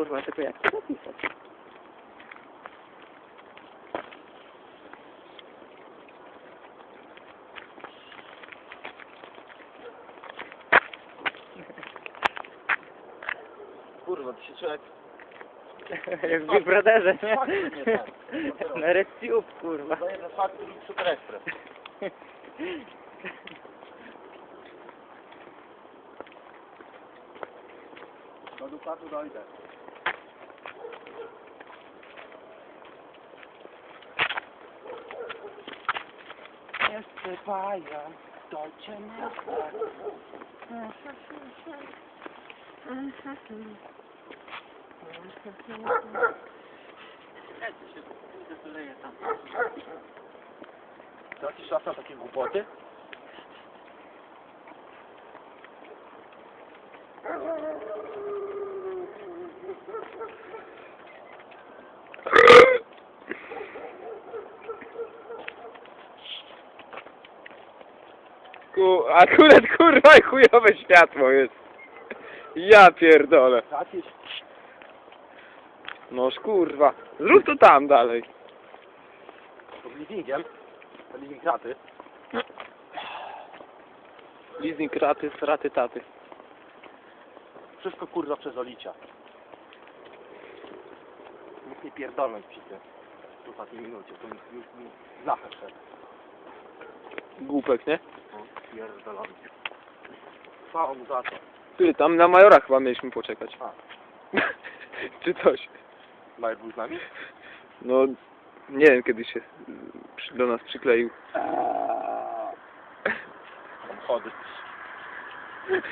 kurwa, tylko jak to napisać? Kurwa, ty się człowiek... Jak w Big Brotherze, nie? Faktycznie tak. Na RedTube, kurwa. Daję na faktur i Super Express. Do Dukatu dojdę. beste Bayern, deutsche Nachbar. Znacie szafę takie głupoty? Thank you. Ku, akurat kurwa i chujowe światło jest. Ja pierdolę. Jakieś... Noż kurwa. Zrób to tam dalej. To leasingiem. To leasing kraty. Leasing raty, raty taty. Wszystko kurwa przez Olicia. Mógł nie pierdolnąć przy tym. W ostatniej minucie. To już już mi zachę szedł. Głupek, nie? Pierdolony. Chwała mu za to. Ty, tam na Majora chyba mieliśmy poczekać. A. Czy coś. Majer był z nami? No, nie wiem kiedy się przy- do nas przykleił. Chody.